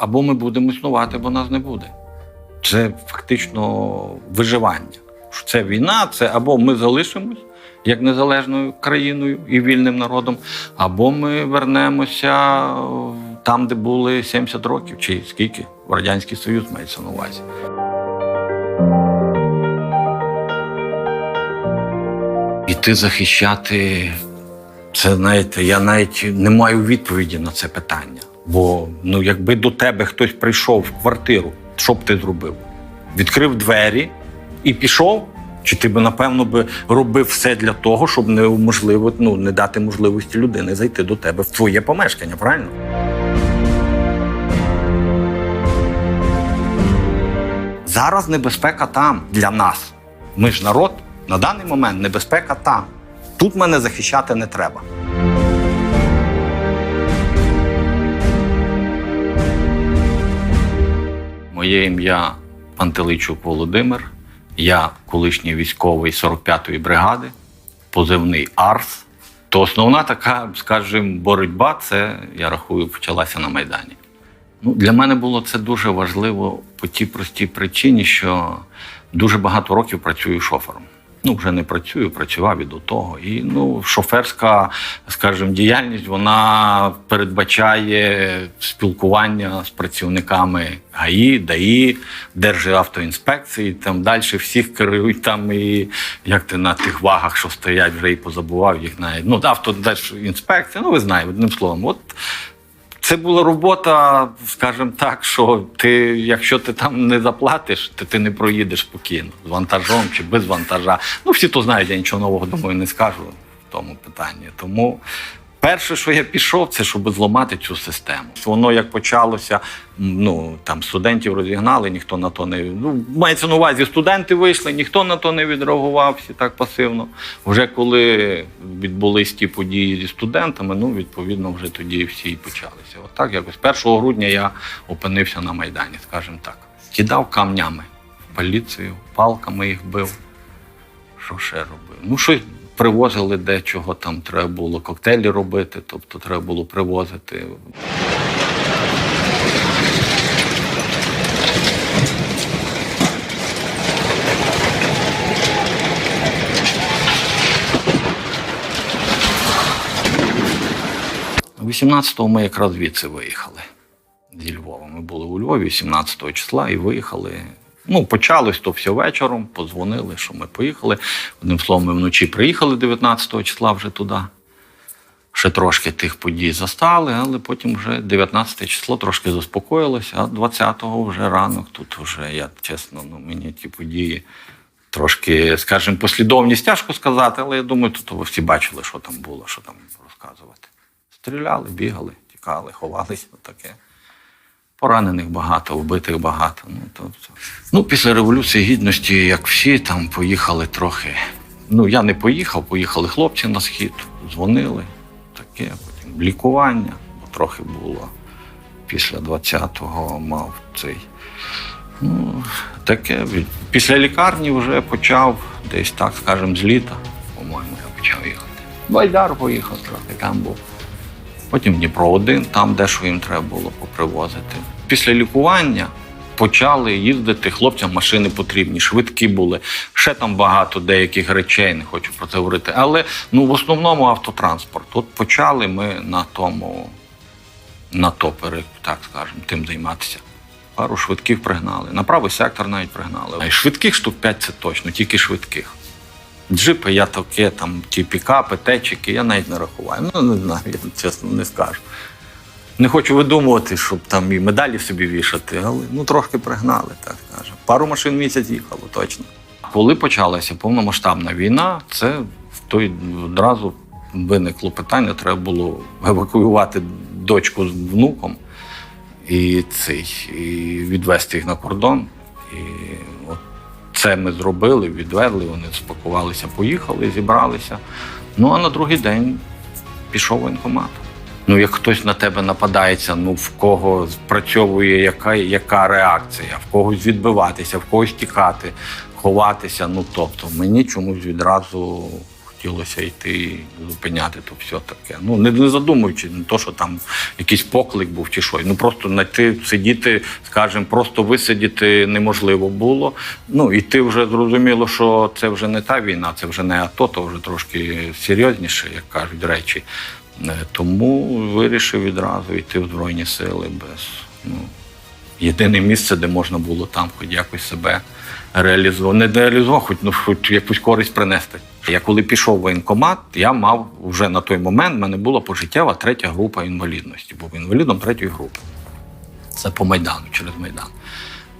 або ми будемо існувати, або нас не буде. Це фактично виживання. Це війна, це або ми залишимось як незалежною країною і вільним народом, або ми вернемося там, де були 70 років, чи скільки в Радянський Союз мається на увазі. Іти захищати, це знаєте, я навіть не маю відповіді на це питання. Бо ну, якби до тебе хтось прийшов в квартиру, що б ти зробив? Відкрив двері і пішов? Чи ти би, напевно, би робив все для того, щоб не уможливо, ну, не дати можливості людини зайти до тебе в твоє помешкання, правильно? Зараз небезпека там для нас. Ми ж народ. На даний момент небезпека там. Тут мене захищати не треба. Моє ім'я Пантеличук Володимир. Я колишній військовий 45-ї бригади, позивний Арс. То основна така, скажімо, боротьба, це я рахую, почалася на Майдані. Ну, для мене було це дуже важливо по тій простій причині, що дуже багато років працюю шофером. Ну, вже не працюю, працював і до того. І ну, шоферська, скажімо, діяльність вона передбачає спілкування з працівниками ГАІ, ДАІ, Державтоінспекції, там далі всіх керують там і як ти на тих вагах, що стоять, вже і позабував їх навіть. Ну, автодержінспекція, ну ви знаєте, одним словом. От це була робота, скажімо так, що ти, якщо ти там не заплатиш, то ти не проїдеш спокійно з вантажом чи без вантажа. Ну, всі то знають, я нічого нового думаю, не скажу в тому питанні. Тому перше, що я пішов, це щоб зламати цю систему. Воно як почалося, ну там студентів розігнали, ніхто на то не ну, мається на увазі, студенти вийшли, ніхто на то не відреагував всі так пасивно. Вже коли відбулись ті події зі студентами, ну відповідно вже тоді всі і почалися. От якось 1 грудня я опинився на Майдані, скажімо так. Кидав камнями в поліцію, палками їх бив. Що ще робив? Ну, щось привозили де чого там треба було коктейлі робити, тобто треба було привозити. У 18-го ми якраз звідси виїхали зі Львова. Ми були у Львові 17 го числа і виїхали. Ну, почалось то все вечором, подзвонили, що ми поїхали. Одним словом, ми вночі приїхали 19 числа вже туди. Ще трошки тих подій застали, але потім вже 19 число трошки заспокоїлося, а 20-го вже ранок. Тут вже я чесно, ну мені ті події трошки, скажімо, послідовність тяжко сказати, але я думаю, тут ви всі бачили, що там було, що там розказувати. Стріляли, бігали, тікали, ховалися, таке. Поранених багато, вбитих багато. Ну, то, то. ну, після Революції Гідності, як всі, там поїхали трохи. Ну, я не поїхав, поїхали хлопці на схід, дзвонили, таке, потім лікування, бо трохи було. Після 20-го мав цей. Ну, таке. Після лікарні вже почав десь так, скажемо, з літа, по-моєму, я почав їхати. Байдар поїхав трохи, там був. Потім Дніпро 1 там дещо їм треба було попривозити. Після лікування почали їздити хлопцям машини потрібні, швидкі були. Ще там багато деяких речей, не хочу про це говорити. Але ну, в основному автотранспорт. От почали ми на тому, на топере, так скажемо, тим займатися. Пару швидких пригнали. На правий сектор навіть пригнали. А й швидких штук 5 це точно, тільки швидких. Джипи я таке, там ті пікапи, течики, я навіть не рахуваю. Ну, не знаю, я чесно не скажу. Не хочу видумувати, щоб там і медалі собі вішати, але ну трошки пригнали, так скажемо. Пару машин в місяць їхало, точно. Коли почалася повномасштабна війна, це в той одразу виникло питання, треба було евакуювати дочку з внуком і цей, і відвести їх на кордон. І от це ми зробили, відвезли, вони спакувалися, поїхали, зібралися. Ну а на другий день пішов воєнкомат. Ну, як хтось на тебе нападається, ну в кого спрацьовує яка, яка реакція, в когось відбиватися, в когось тікати, ховатися. Ну тобто, мені чомусь відразу хотілося йти зупиняти то все таке. Ну не, не задумуючи, не то, що там якийсь поклик був чи що. Ну просто знайти, сидіти, скажімо, просто висидіти неможливо було. Ну і ти вже зрозуміло, що це вже не та війна, це вже не АТО, то вже трошки серйозніше, як кажуть речі. Е, Тому вирішив відразу йти в Збройні сили без. Ну, єдине місце, де можна було там хоч якось себе реалізувати. Не реалізувати, хоч, ну, хоч якусь користь принести. Я коли пішов в воєнкомат, я мав вже на той момент, в мене була пожиттєва третя група інвалідності, був інвалідом третьої групи. Це по Майдану, через Майдан.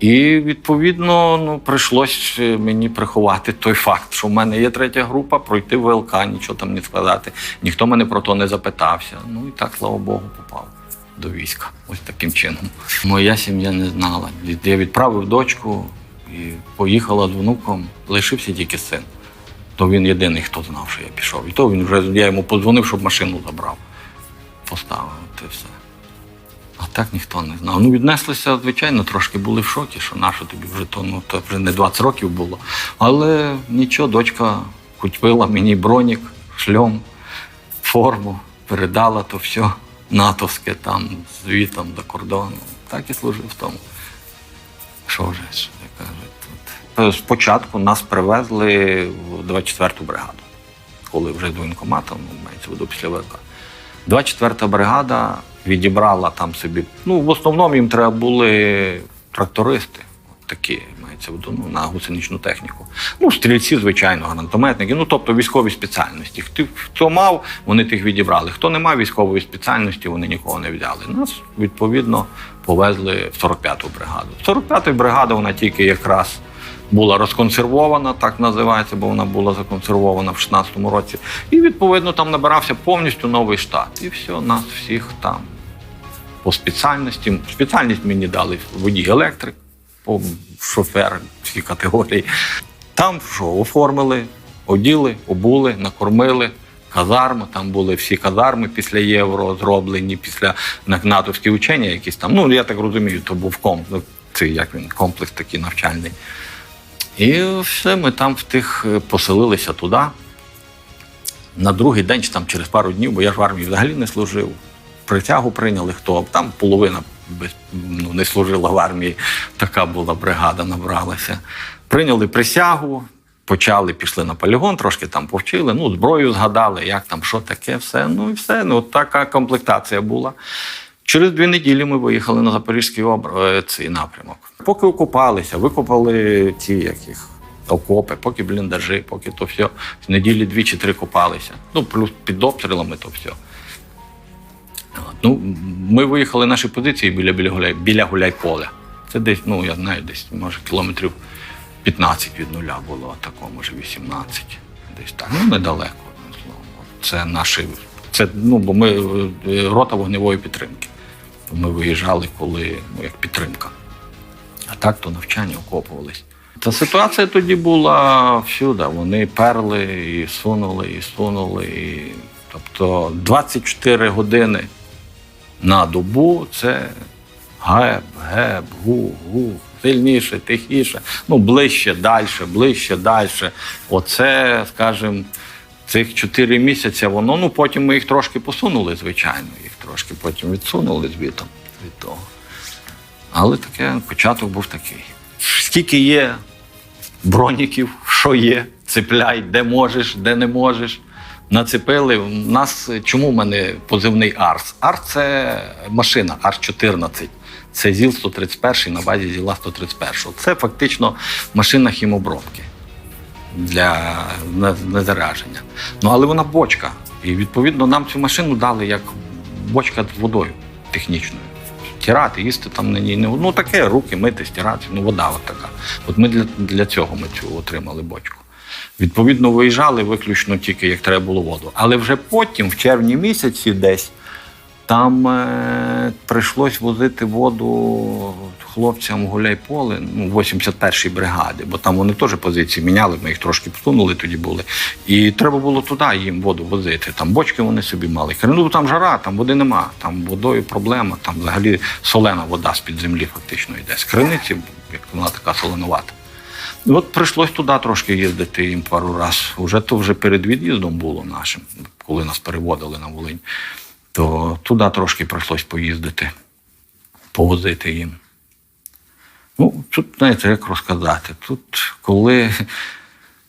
І відповідно ну, прийшлось мені приховати той факт, що в мене є третя група, пройти ВЛК, нічого там не сказати. Ніхто мене про то не запитався. Ну і так, слава Богу, попав до війська. Ось таким чином. Моя сім'я не знала. Я відправив дочку і поїхала з внуком. Лишився тільки син. То він єдиний, хто знав, що я пішов. І то він вже я йому подзвонив, щоб машину забрав. Поставив, і все. А так ніхто не знав. Ну, віднеслися, звичайно, трошки були в шокі, що нащо тобі вже то, ну, то вже не 20 років було. Але нічого, дочка купила мені бронік, шльом, форму, передала то все натовське там звітом до кордону. Так і служив в тому. Що вже, Спочатку нас привезли в 24-ту бригаду, коли вже з воєнкоматом, ну, мається в виду після ВК. 24-та бригада відібрала там собі. Ну, в основному їм треба були трактористи, такі, мається в виду, ну, на гусеничну техніку. Ну, стрільці, звичайно, гранатометники, ну тобто військові спеціальності. Хто мав, вони тих відібрали. Хто не мав військової спеціальності, вони нікого не взяли. Нас, відповідно, повезли в 45-ту бригаду. 45-та бригада, вона тільки якраз була розконсервована, так називається, бо вона була законсервована в 16-му році. І відповідно там набирався повністю новий штат. І все, нас всіх там по спеціальності. Спеціальність мені дали водій електрик, шофер всі категорії. Там що, оформили, оділи, обули, накормили. Казарма, там були всі казарми після євро зроблені, після на- натовські учення якісь там. Ну, я так розумію, то був комплекс, цей, як він, комплекс такий навчальний. І все, ми там в тих е, поселилися туди. На другий день, чи там через пару днів, бо я ж в армії взагалі не служив. Притягу прийняли хто, там половина ну, не служила в армії, така була бригада, набралася. Прийняли присягу, почали, пішли на полігон, трошки там повчили, ну, зброю згадали, як там, що таке, все. Ну і все. Ну, така комплектація була. Через дві неділі ми виїхали на Запорізький обр... е, цей напрямок. Поки окупалися, викопали ці яких окопи, поки бліндажі, поки то все. З неділі дві чи три копалися. Ну, плюс під обстрілами то все. Ну, ми виїхали наші позиції біля, біля, гуляй, біля Гуляйполя. Це десь, ну, я знаю, десь, може, кілометрів 15 від нуля було, а такого, може, 18. Десь так. Ну, недалеко. Це наші. Це, ну, бо ми е, рота вогневої підтримки. Ми виїжджали, коли ну, як підтримка. А так то навчання окопувались. Та ситуація тоді була всюди. Вони перли і сунули, і сунули. І... Тобто 24 години на добу це геб, геб, гу, гу, сильніше, тихіше, ну ближче, далі, ближче, далі. Оце, скажімо, цих 4 місяці воно, ну потім ми їх трошки посунули, звичайно, їх трошки потім відсунули звітом від того. Але таке початок був такий. Скільки є броніків, що є, цепляй, де можеш, де не можеш. Нацепили. У нас чому в мене позивний Арс? Арс це машина, Арс 14. Це ЗІЛ 131 на базі ЗІЛа 131. Це фактично машина хімобробки для не- незараження. Ну але вона бочка. І відповідно нам цю машину дали як бочка з водою технічною. Стирати, їсти там на ній не ну таке, руки мити, стирати, ну вода от така. От ми для, для цього ми цю отримали бочку. Відповідно, виїжджали виключно тільки як треба було воду. Але вже потім, в червні місяці, десь там е, прийшлось возити воду хлопцям гуляй-поле, ну, 81-ї бригади, бо там вони теж позиції міняли, ми їх трошки посунули тоді були. І треба було туди їм воду возити. Там бочки вони собі мали. Ну там жара, там води нема, там водою проблема, там взагалі солена вода з-під землі фактично йде. З криниці, як вона така соленувата. От прийшлось туди трошки їздити їм пару разів. Уже то вже перед від'їздом було нашим, коли нас переводили на Волинь, то туди трошки прийшлось поїздити, повозити їм. Ну, тут, знаєте, як розказати. Тут, коли,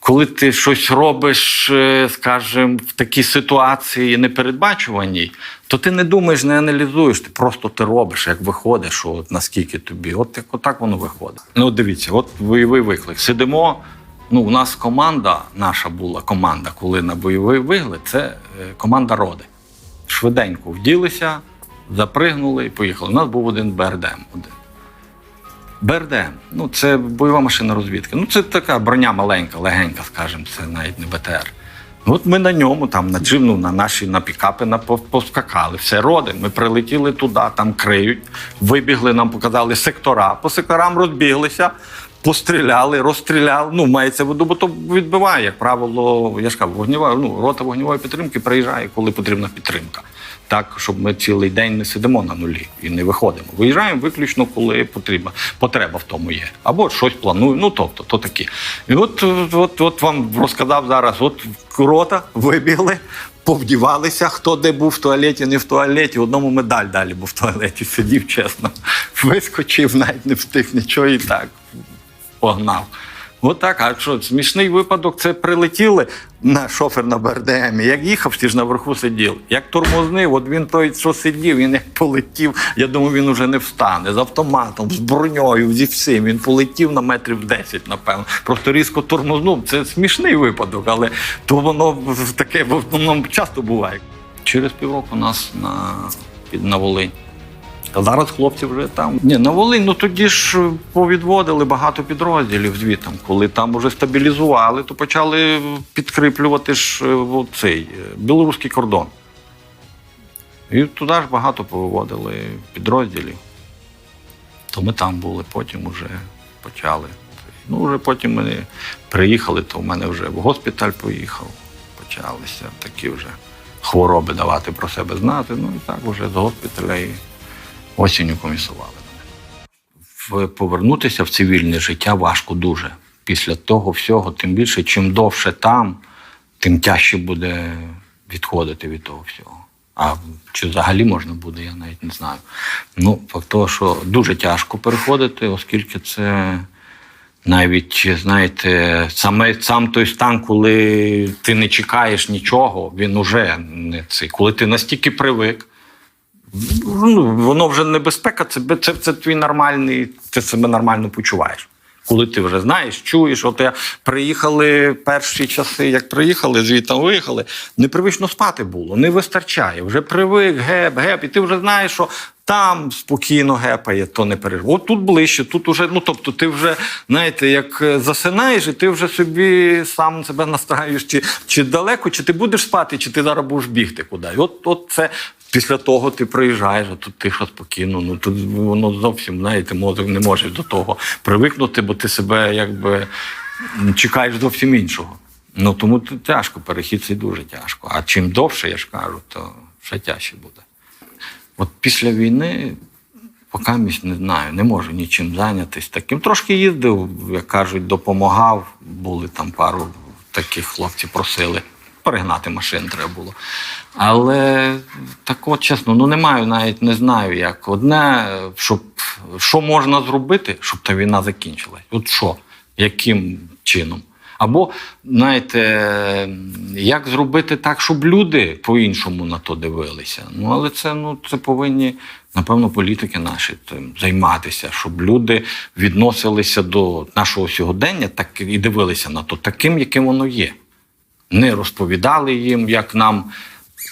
коли ти щось робиш, е, скажімо, в такій ситуації непередбачуваній, то ти не думаєш, не аналізуєш, ти просто ти робиш, як виходить, що от наскільки тобі. От як отак воно виходить. Ну, дивіться, от бойовий виклик. Сидимо. Ну, у нас команда, наша була команда, коли на бойовий вигляд, це е, команда роди. Швиденько вділися, запригнули і поїхали. У нас був один БРДМ. Один. БРДМ, ну це бойова машина розвідки. Ну це така броня маленька, легенька, скажімо, це навіть не БТР. Ну, От ми на ньому, там на джимну, на наші на пікапи на повскакали. Все роди. Ми прилетіли туди, там криють, вибігли, нам показали сектора. По секторам розбіглися, постріляли, розстріляли. Ну, мається в виду, бо то відбиває, як правило, я ж кажу, вогнєва, ну, рота вогневої підтримки приїжджає, коли потрібна підтримка. Так, щоб ми цілий день не сидимо на нулі і не виходимо. Виїжджаємо виключно, коли потрібна. Потреба в тому є. Або щось планую. Ну тобто, то такі. І от, от, от вам розказав зараз: от рота вибігли, повдівалися, хто де був в туалеті, не в туалеті. Одному медаль далі був в туалеті, сидів чесно. Вискочив, навіть не встиг нічого і так погнав. Отак, а що смішний випадок, це прилетіли на шофер на БРДМ. Як їхав, ті ж наверху сидів. Як тормознив, от він той, що сидів, він як полетів. Я думаю, він уже не встане з автоматом, з броньою, зі всім. Він полетів на метрів 10, напевно. Просто різко тормознув. Це смішний випадок, але то воно таке воно часто буває. Через півроку нас на, під на Волинь. А зараз хлопці вже там. Ні, на Волинь, ну тоді ж повідводили багато підрозділів звітом. Коли там вже стабілізували, то почали підкріплювати ж е, цей е, білоруський кордон. І туди ж багато повиводили підрозділів. То ми там були, потім вже почали. Ну, вже потім ми приїхали, то в мене вже в госпіталь поїхав. Почалися такі вже хвороби давати про себе знати. Ну і так вже з госпіталя осінню комісували. В- Повернутися в цивільне життя важко дуже. Після того всього, тим більше, чим довше там, тим тяжче буде відходити від того всього. А чи взагалі можна буде, я навіть не знаю. Ну, факт того, що дуже тяжко переходити, оскільки це навіть, знаєте, саме сам той стан, коли ти не чекаєш нічого, він уже не цей. Коли ти настільки привик, ну, воно вже небезпека, це, це, це твій нормальний, ти себе нормально почуваєш. Коли ти вже знаєш, чуєш, от я приїхали перші часи, як приїхали, звідти виїхали, непривично спати було, не вистачає. Вже привик, геп, геп, і ти вже знаєш, що там спокійно гепає, то не переживай. От тут ближче, тут уже, ну тобто, ти вже, знаєте, як е, засинаєш, і ти вже собі сам себе настраюєш, чи, чи далеко, чи ти будеш спати, чи ти зараз будеш бігти кудись. От, от це Після того ти приїжджаєш, а тут тихо, спокійно. Ну тут воно зовсім знаєте, мозок не може до того привикнути, бо ти себе якби чекаєш зовсім іншого. Ну тому тяжко, перехід цей дуже тяжко. А чим довше, я ж кажу, то ще тяжче буде. От після війни, поки не знаю, не можу нічим зайнятися таким. Трошки їздив, як кажуть, допомагав. Були там пару таких хлопців просили. Перегнати машин треба було. Але так от чесно, ну не маю навіть не знаю як. Одне, щоб що можна зробити, щоб та війна закінчилась. От що, яким чином? Або, знаєте, як зробити так, щоб люди по-іншому на то дивилися. Ну, але це, ну, це повинні, напевно, політики наші цим займатися, щоб люди відносилися до нашого сьогодення так і дивилися на то таким, яким воно є не розповідали їм, як нам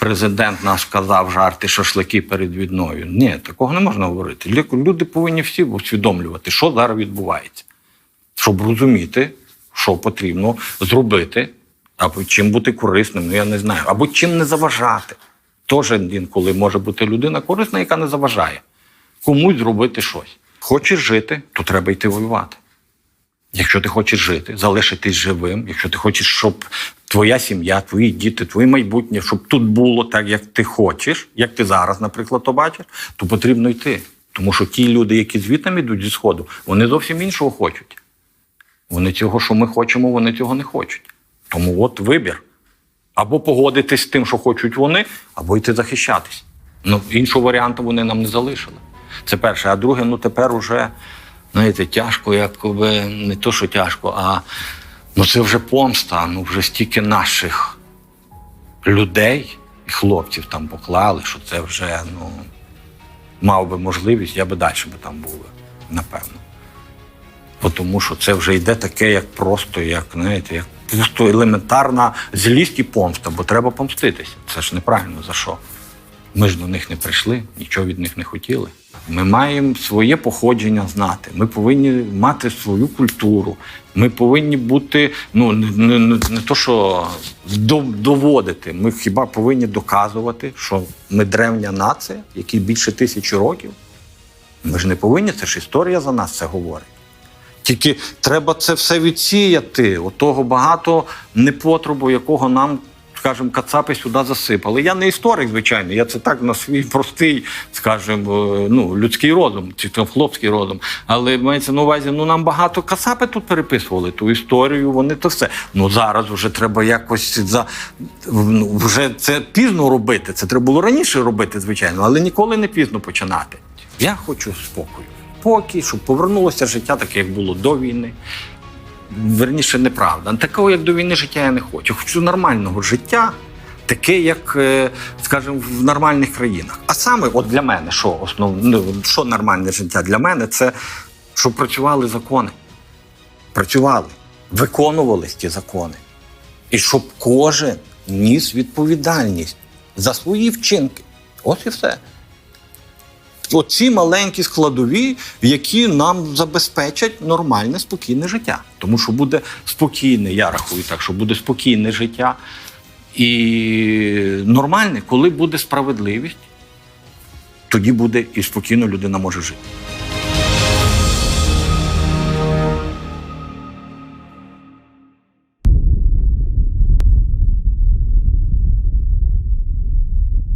президент наш казав жарти шашлики перед війною. Ні, такого не можна говорити. Люди повинні всі усвідомлювати, що зараз відбувається, щоб розуміти, що потрібно зробити, або чим бути корисним, ну я не знаю, або чим не заважати. Теж інколи може бути людина корисна, яка не заважає комусь зробити щось. Хочеш жити, то треба йти воювати. Якщо ти хочеш жити, залишитись живим, якщо ти хочеш, щоб твоя сім'я, твої діти, твоє майбутнє, щоб тут було так, як ти хочеш, як ти зараз, наприклад, то бачиш, то потрібно йти. Тому що ті люди, які звітом ідуть зі сходу, вони зовсім іншого хочуть. Вони цього, що ми хочемо, вони цього не хочуть. Тому от вибір. Або погодитись з тим, що хочуть вони, або йти захищатись. Ну, іншого варіанту вони нам не залишили. Це перше. А друге, ну тепер уже, знаєте, тяжко, якби не то, що тяжко, а ну це вже помста. Ну вже стільки наших людей і хлопців там поклали, що це вже ну, мав би можливість, я би далі би там був, напевно. Тому що це вже йде таке, як просто, як знаєте, як просто елементарна злість і помста, бо треба помститися. Це ж неправильно за що. Ми ж до них не прийшли, нічого від них не хотіли. Ми маємо своє походження знати. Ми повинні мати свою культуру. Ми повинні бути, ну не, не, не, то, що доводити. Ми хіба повинні доказувати, що ми древня нація, якій більше тисячі років. Ми ж не повинні, це ж історія за нас це говорить. Тільки треба це все відсіяти. Отого багато непотребу, якого нам, скажімо, кацапи сюди засипали. Я не історик, звичайно, я це так на свій простий, скажімо, ну, людський розум, чи там хлопський розум. Але мається на увазі, ну нам багато кацапи тут переписували ту історію, вони то все. Ну зараз вже треба якось за ну, вже це пізно робити. Це треба було раніше робити, звичайно, але ніколи не пізно починати. Я хочу спокою. Спокій, щоб повернулося життя таке, як було до війни. Верніше, неправда. Такого, як до війни, життя я не хочу. Хочу нормального життя, таке, як, е, скажімо, в нормальних країнах. А саме, от для мене, що основне, ну, що нормальне життя для мене, це щоб працювали закони. Працювали, виконувались ті закони. І щоб кожен ніс відповідальність за свої вчинки. Ось і все. Оці маленькі складові, які нам забезпечать нормальне, спокійне життя. Тому що буде спокійне, я рахую так, що буде спокійне життя і нормальне, коли буде справедливість, тоді буде і спокійно людина може жити.